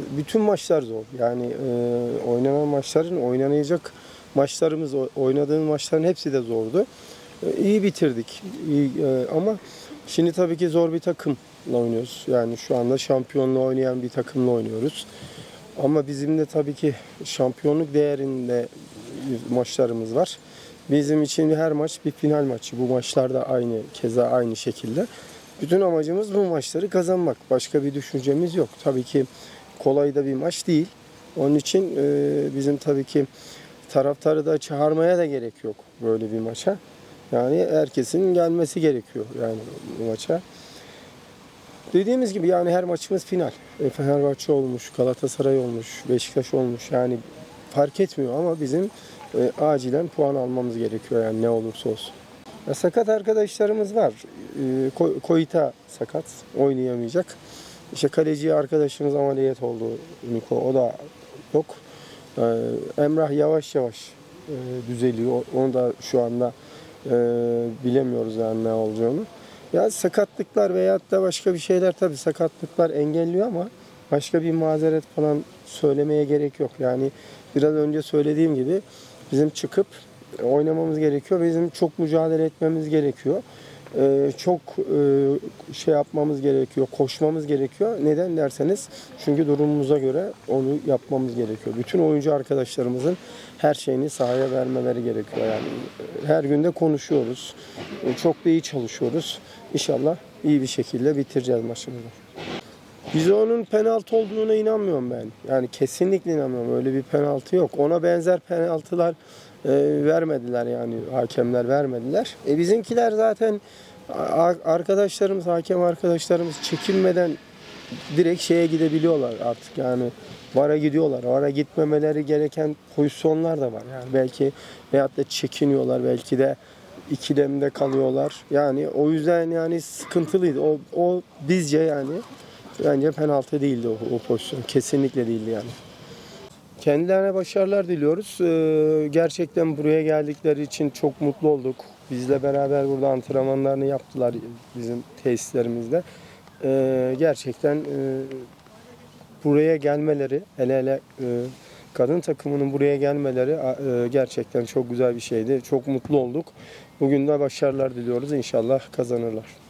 Bütün maçlar zor. Yani e, oynanan maçların oynanacak maçlarımız, o- oynadığın maçların hepsi de zordu. E, iyi bitirdik. İyi, e, ama şimdi tabii ki zor bir takımla oynuyoruz. Yani şu anda şampiyonla oynayan bir takımla oynuyoruz. Ama bizim de tabii ki şampiyonluk değerinde maçlarımız var. Bizim için her maç bir final maçı. Bu maçlar da aynı, keza aynı şekilde. Bütün amacımız bu maçları kazanmak. Başka bir düşüncemiz yok. Tabii ki kolay da bir maç değil. Onun için e, bizim tabii ki taraftarı da çağırmaya da gerek yok böyle bir maça. Yani herkesin gelmesi gerekiyor yani bu maça. Dediğimiz gibi yani her maçımız final. E, Fenerbahçe olmuş, Galatasaray olmuş, Beşiktaş olmuş. Yani fark etmiyor ama bizim e, acilen puan almamız gerekiyor yani ne olursa olsun. Ya, sakat arkadaşlarımız var. E, Ko- Koita sakat, oynayamayacak. İşte kaleci arkadaşımız ameliyat oldu. Niko, o da yok. E, Emrah yavaş yavaş e, düzeliyor. Onu da şu anda e, bilemiyoruz yani ne olacağını. Ya sakatlıklar veyahut da başka bir şeyler tabii sakatlıklar engelliyor ama başka bir mazeret falan söylemeye gerek yok. Yani biraz önce söylediğim gibi bizim çıkıp oynamamız gerekiyor. Bizim çok mücadele etmemiz gerekiyor. Ee, çok e, şey yapmamız gerekiyor, koşmamız gerekiyor. Neden derseniz çünkü durumumuza göre onu yapmamız gerekiyor. Bütün oyuncu arkadaşlarımızın her şeyini sahaya vermeleri gerekiyor. Yani e, her günde konuşuyoruz. E, Çok da iyi çalışıyoruz. İnşallah iyi bir şekilde bitireceğiz maçımızı. Biz onun penaltı olduğuna inanmıyorum ben. Yani kesinlikle inanmıyorum. Öyle bir penaltı yok. Ona benzer penaltılar e, vermediler yani hakemler vermediler. E bizimkiler zaten arkadaşlarımız, hakem arkadaşlarımız çekinmeden direkt şeye gidebiliyorlar artık yani VAR'a gidiyorlar. VAR'a gitmemeleri gereken pozisyonlar da var. Yani belki veyahut da çekiniyorlar belki de ikilemde kalıyorlar. Yani o yüzden yani sıkıntılıydı. O, o bizce yani bence penaltı değildi o, o pozisyon. Kesinlikle değildi yani. Kendilerine başarılar diliyoruz. Ee, gerçekten buraya geldikleri için çok mutlu olduk. Bizle beraber burada antrenmanlarını yaptılar bizim tesislerimizde. Ee, gerçekten e, buraya gelmeleri, hele hele e, kadın takımının buraya gelmeleri e, gerçekten çok güzel bir şeydi. Çok mutlu olduk. Bugün de başarılar diliyoruz. İnşallah kazanırlar.